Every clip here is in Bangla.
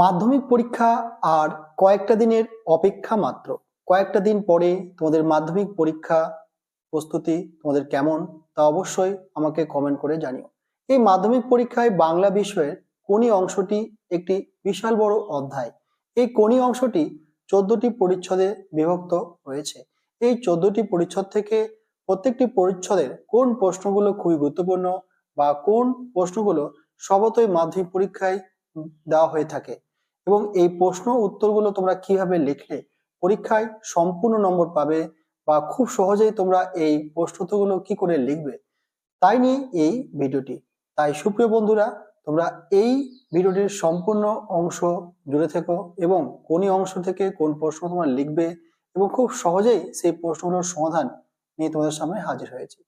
মাধ্যমিক পরীক্ষা আর কয়েকটা দিনের অপেক্ষা মাত্র। কয়েকটা দিন পরে তোমাদের মাধ্যমিক পরীক্ষা প্রস্তুতি তোমাদের কেমন তা অবশ্যই আমাকে কমেন্ট করে জানিও। এই মাধ্যমিক পরীক্ষায় বাংলা বিষয়ের কোনি অংশটি একটি বিশাল বড় অধ্যায়। এই কোনি অংশটি চোদ্দটি পরিচ্ছদে বিভক্ত রয়েছে। এই চোদ্দটি পরিচ্ছদ থেকে প্রত্যেকটি পরিচ্ছদের কোন প্রশ্নগুলো খুবই গুরুত্বপূর্ণ বা কোন প্রশ্নগুলো স্বভাবতই মাধ্যমিক পরীক্ষায় দেওয়া হয়ে থাকে? এবং এই প্রশ্ন উত্তরগুলো তোমরা কীভাবে লিখলে পরীক্ষায় সম্পূর্ণ নম্বর পাবে বা খুব সহজেই তোমরা এই প্রশ্ন উত্তরগুলো কি করে লিখবে তাই নিয়ে এই ভিডিওটি। তাই সুপ্রিয় বন্ধুরা, তোমরা এই ভিডিওটির সম্পূর্ণ অংশ জুড়ে থেকো এবং কোন অংশ থেকে কোন প্রশ্ন তোমরা লিখবে এবং খুব সহজেই সেই প্রশ্নগুলোর সমাধান নিয়ে তোমাদের সামনে হাজির হয়েছে।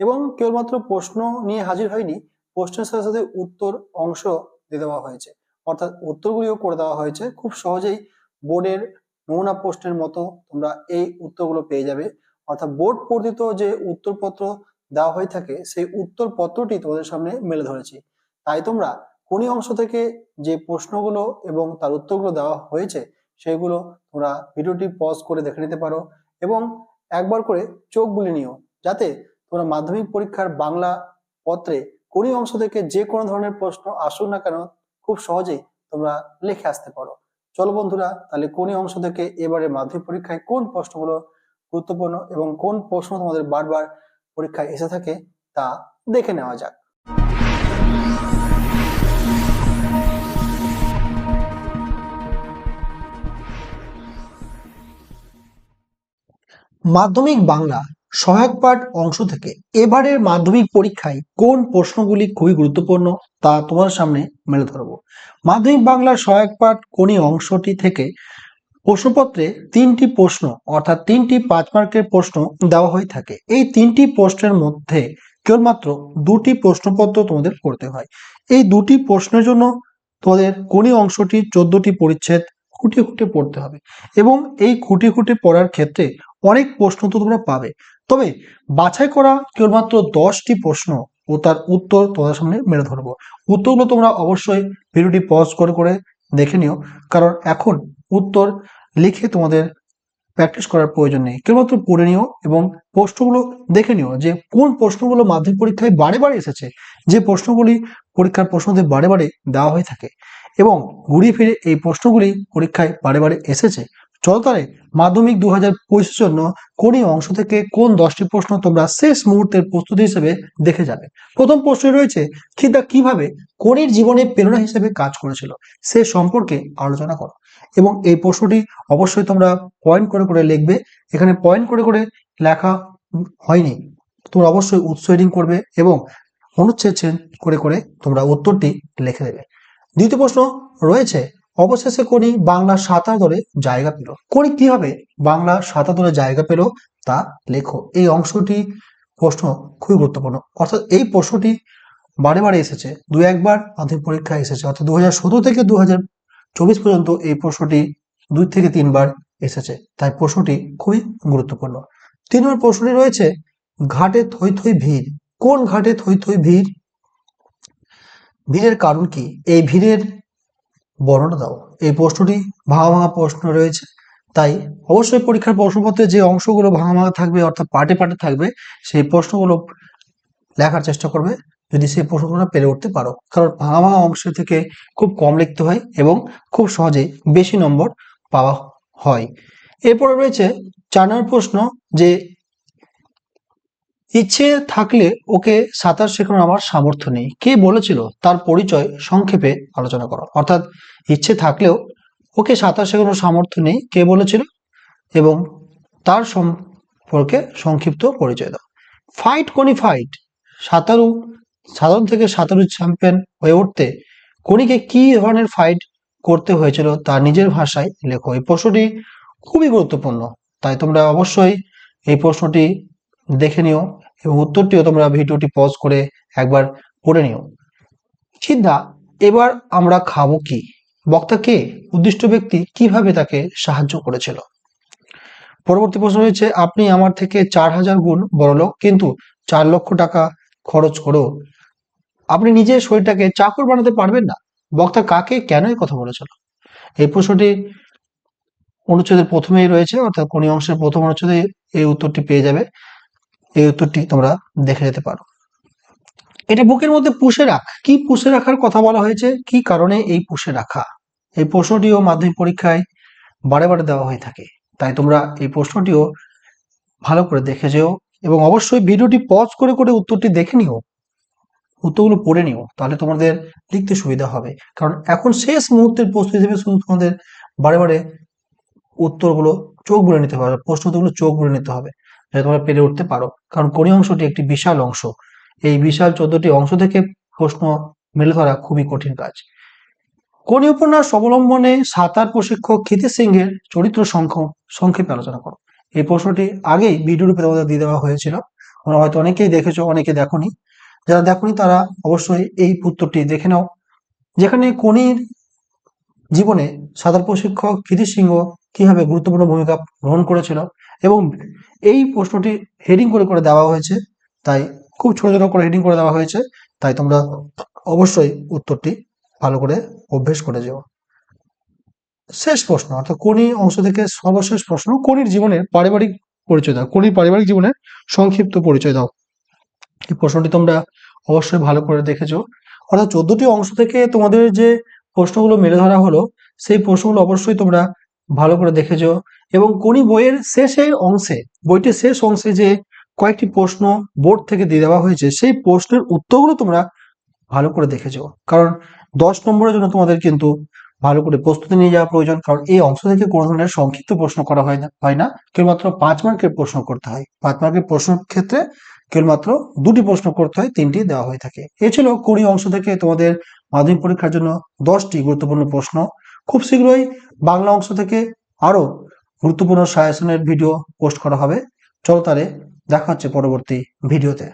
এবং কেবলমাত্র প্রশ্ন নিয়ে হাজির হয়নি, প্রশ্নের সাথে সাথে উত্তর অংশ দিয়ে দেওয়া হয়েছে। অর্থাৎ উত্তরগুলিও করে দেওয়া হয়েছে। খুব সহজেই বোর্ডের নমুনা প্রশ্নের মতো তোমরা এই উত্তরগুলো পেয়ে যাবে। অর্থাৎ বোর্ড পরিচিত যে উত্তরপত্র দেওয়া হয়ে থাকে, সেই উত্তরপত্রটি তোমাদের সামনে মেলে ধরেছি। তাই তোমরা কোনি অংশ থেকে যে প্রশ্নগুলো এবং তার উত্তরগুলো দেওয়া হয়েছে, সেগুলো তোমরা ভিডিওটি পজ করে দেখে নিতে পারো এবং একবার করে চোখ বুলে নিও, যাতে তোমরা মাধ্যমিক পরীক্ষার বাংলা পত্রে কোনি অংশ থেকে যে কোনো ধরনের প্রশ্ন আসুক না কেন খুব সহজেই তোমরা লিখে আসতে পারো। চলো বন্ধুরা, তাহলে কোন অংশ থেকে এবারে মাধ্যমিক পরীক্ষায় কোন প্রশ্নগুলো গুরুত্বপূর্ণ এবং কোন প্রশ্ন তোমাদের বারবার পরীক্ষায় এসে থাকে তা দেখে নেওয়া যাক। মাধ্যমিক বাংলা সহায়ক পাঠ অংশ থেকে এবারের মাধ্যমিক পরীক্ষায় কোন প্রশ্নগুলি খুবই গুরুত্বপূর্ণ তা তোমার সামনে মেলে ধরবো। মাধ্যমিক বাংলার সহায়ক পাঠ কোনি অংশটি থেকে প্রশ্নপত্রে তিনটি প্রশ্ন অর্থাৎ তিনটি পাঁচ মার্কের প্রশ্ন দেওয়া হয়ে থাকে। এই তিনটি প্রশ্নের মধ্যে কেবলমাত্র দুটি প্রশ্নপত্র তোমাদের করতে হয়। এই দুটি প্রশ্নের জন্য তোমাদের কোনি অংশটি চোদ্দটি পরিচ্ছেদ খুঁটিয়ে খুঁটিয়ে পড়তে হবে এবং এই খুঁটিয়ে খুঁটিয়ে পড়ার ক্ষেত্রে অনেক প্রশ্ন তো তোমরা পাবে। তবে বাছাই করা কেবলমাত্র দশটি প্রশ্ন ও তার উত্তর তোমাদের সামনে মেরে ধরবো। উত্তরগুলো তোমরা অবশ্যই ভিডিওটি পজ করে করে দেখে নিও, কারণ এখন উত্তর লিখে তোমাদের প্র্যাকটিস করার প্রয়োজন নেই। কেবলমাত্র পড়ে নিও এবং প্রশ্নগুলো দেখে নিও যে কোন প্রশ্নগুলো মাধ্যমিক পরীক্ষায় বারে বারে এসেছে, যে প্রশ্নগুলি পরীক্ষার প্রশ্নদের বারে বারে দেওয়া হয়ে থাকে এবং ঘুরিয়ে ফিরে এই প্রশ্নগুলি পরীক্ষায় বারে বারে এসেছে চলতারে মাধ্যমিক দু হাজার জন্য কোন অংশ থেকে কোন দশটি প্রশ্ন তোমরা শেষ মুহূর্তের প্রস্তুতি হিসেবে দেখে যাবে। প্রথম প্রশ্ন রয়েছে খিদা কীভাবে কোনির জীবনে প্রেরণা হিসেবে কাজ করেছিল সে সম্পর্কে আলোচনা করো। এবং এই প্রশ্নটি অবশ্যই তোমরা পয়েন্ট করে করে লিখবে। এখানে পয়েন্ট করে করে লেখা হয়নি। তোমরা অবশ্যই উৎস হেডিং করবে এবং অনুচ্ছেদ করে করে তোমরা উত্তরটি লিখে দেবে। দ্বিতীয় প্রশ্ন রয়েছে অবশেষে কোনি বাংলা সাঁতার ধরে জায়গা পেল। কোনি কীভাবে বাংলা সাঁতার ধরে জায়গা পেল তা লেখো। এই অংশটি প্রশ্ন খুবই গুরুত্বপূর্ণ। অর্থাৎ এই প্রশ্নটি বারে বারে এসেছে, দু একবার মাধ্যমিক পরীক্ষায় এসেছে, অর্থাৎ দু হাজার থেকে দু চব্বিশ পর্যন্ত এই প্রশ্নটি দুই থেকে তিনবার এসেছে। তাই প্রশ্নটি খুবই গুরুত্বপূর্ণ। তিন নম্বর প্রশ্নটি রয়েছে, ঘাটে থই থই ভিড়, কোন ঘাটে থই থই ভিড়? ভিড়ের কারণ কি? এই ভিড়ের বর্ণনা দাও। এই প্রশ্নটি ভাঙা ভাঙা প্রশ্ন রয়েছে। তাই অবশ্যই পরীক্ষার প্রশ্নপত্রে যে অংশগুলো ভাঙা ভাঙা থাকবে, অর্থাৎ পার্টে পার্টে থাকবে, সেই প্রশ্নগুলো লেখার চেষ্টা করবে। যদি সেই প্রশ্নগুলো পেরে উঠতে পারো। কারণ ভাঙা ভাঙা অংশ থেকে খুব কম লিখতে হয় এবং খুব সহজেই বেশি নম্বর পাওয়া হয়। এরপরে রয়েছে চার প্রশ্ন যে ইচ্ছে থাকলে ওকে সাঁতার শেখানোর আমার সামর্থ্য নেই। কে বলেছিল? তার পরিচয় সংক্ষেপে আলোচনা করো। অর্থাৎ, ইচ্ছে থাকলেও ওকে সাঁতার শেখানোর সামর্থ্য নেই। কে বলেছিল? এবং তার সম্পর্কে সংক্ষিপ্ত পরিচয় দাও। ফাইট কোনি ফাইট সাঁতারু, সাধারণ থেকে সাঁতারু চ্যাম্পিয়ন হয়ে উঠতে কোনিকে কি ধরনের ফাইট করতে হয়েছিল তার নিজের ভাষায় লেখো। এই প্রশ্নটি খুবই গুরুত্বপূর্ণ। তাই তোমরা অবশ্যই এই প্রশ্নটি দেখে নিও। এবং উত্তরটিও তোমরা ভিডিওটি পজ করে একবার পড়ে নিও। সিদ্ধা, এবার আমরা খাব কি? বক্তা কে? উদ্দিষ্ট ব্যক্তি কীভাবে তাকে সাহায্য করেছিল? পরবর্তী প্রশ্ন রয়েছে আপনি আমার থেকে চার হাজার গুণ বড়লোক কিন্তু চার লক্ষ টাকা খরচ করো। আপনি নিজের শরীরটাকে চাকর বানাতে পারবেন না। বক্তা কাকে কেন কথা বলেছিল? এই প্রশ্নটি অনুচ্ছেদের প্রথমেই রয়েছে, অর্থাৎ কোন অংশের প্রথম অনুচ্ছেদে এই উত্তরটি পেয়ে যাবে। এই উত্তরটি তোমরা দেখে যেতে পারো। এটা বুকের মধ্যে পুষে রাখ। কি পুষে রাখার কথা বলা হয়েছে? কি কারণে এই পুষে রাখা? এই প্রশ্নটিও মাধ্যমিক পরীক্ষায় বারে বারে দেওয়া হয়ে থাকে। তাই তোমরা এই প্রশ্নটিও ভালো করে দেখে যেও এবং অবশ্যই ভিডিওটি পজ করে করে উত্তরটি দেখে নিও। উত্তরগুলো পড়ে নিও। তাহলে তোমাদের লিখতে সুবিধা হবে। কারণ এখন শেষ মুহূর্তের প্রস্তুতি হিসেবে শুধু তোমাদের বারে বারে উত্তরগুলো চোখ বুড়ে নিতে হবে। প্রশ্ন উত্তরগুলো চোখ বুড়ে নিতে হবে। যাতে তোমরা পেরে উঠতে পারো। কারণ কোনি অংশটি একটি বিশাল অংশ। এই বিশাল চোদ্দটি অংশ থেকে প্রশ্ন মেলে ধরা খুবই কঠিন কাজ। কোনি উপন্যাস অবলম্বনে সাঁতার প্রশিক্ষক ক্ষিতি সিংহের চরিত্র সংখ্য সংক্ষেপে আলোচনা করো। এই প্রশ্নটি আগেই ভিডিও রূপে তোমাদের দিয়ে দেওয়া হয়েছিল। তোমরা হয়তো অনেকেই দেখেছ, অনেকে দেখোনি। যারা দেখোনি, তারা অবশ্যই এই উত্তরটি দেখে নাও। যেখানে কোনির জীবনে সাঁতার প্রশিক্ষক ক্ষিতি সিংহ কীভাবে গুরুত্বপূর্ণ ভূমিকা গ্রহণ করেছিল এবং এই প্রশ্নটি হেডিং করে করে দেওয়া হয়েছে, তাই খুব ছোট ছোট করে হেডিং করে দেওয়া হয়েছে, তাই তোমরা অবশ্যই উত্তরটি ভালো করে অভ্যেস করে যেও। শেষ প্রশ্ন, অর্থাৎ কোনি অংশ থেকে সর্বশেষ প্রশ্ন, কোনির জীবনের পারিবারিক পরিচয় দাও, কোনির পারিবারিক জীবনের সংক্ষিপ্ত পরিচয় দাও। এই প্রশ্নটি তোমরা অবশ্যই ভালো করে দেখেছ। অর্থাৎ চোদ্দটি অংশ থেকে তোমাদের যে প্রশ্নগুলো মেলে ধরা হলো, সেই প্রশ্নগুলো অবশ্যই তোমরা ভালো করে দেখেছ। এবং কোনি বইয়ের শেষের অংশে, বইটির শেষ অংশে যে কয়েকটি প্রশ্ন বোর্ড থেকে দিয়ে দেওয়া হয়েছে, সেই প্রশ্নের উত্তরগুলো তোমরা ভালো করে দেখেছ। কারণ দশ নম্বরের জন্য তোমাদের কিন্তু ভালো করে প্রস্তুতি নিয়ে যাওয়া প্রয়োজন, কারণ এই অংশ থেকে কোনো ধরনের সংক্ষিপ্ত প্রশ্ন করা হয় না হয় না। কেবলমাত্র পাঁচ মার্কের প্রশ্ন করতে হয়। পাঁচ মার্কের প্রশ্নের ক্ষেত্রে কেবলমাত্র দুটি প্রশ্ন করতে হয়, তিনটি দেওয়া হয়ে থাকে। এ ছিল কুড়ি অংশ থেকে তোমাদের মাধ্যমিক পরীক্ষার জন্য দশটি গুরুত্বপূর্ণ প্রশ্ন। খুব শীঘ্রই বাংলা অংশ থেকে আরও গুরুত্বপূর্ণ সায়াসনের ভিডিও পোস্ট করা হবে। চলো তাহলে দেখা হচ্ছে পরবর্তী ভিডিওতে।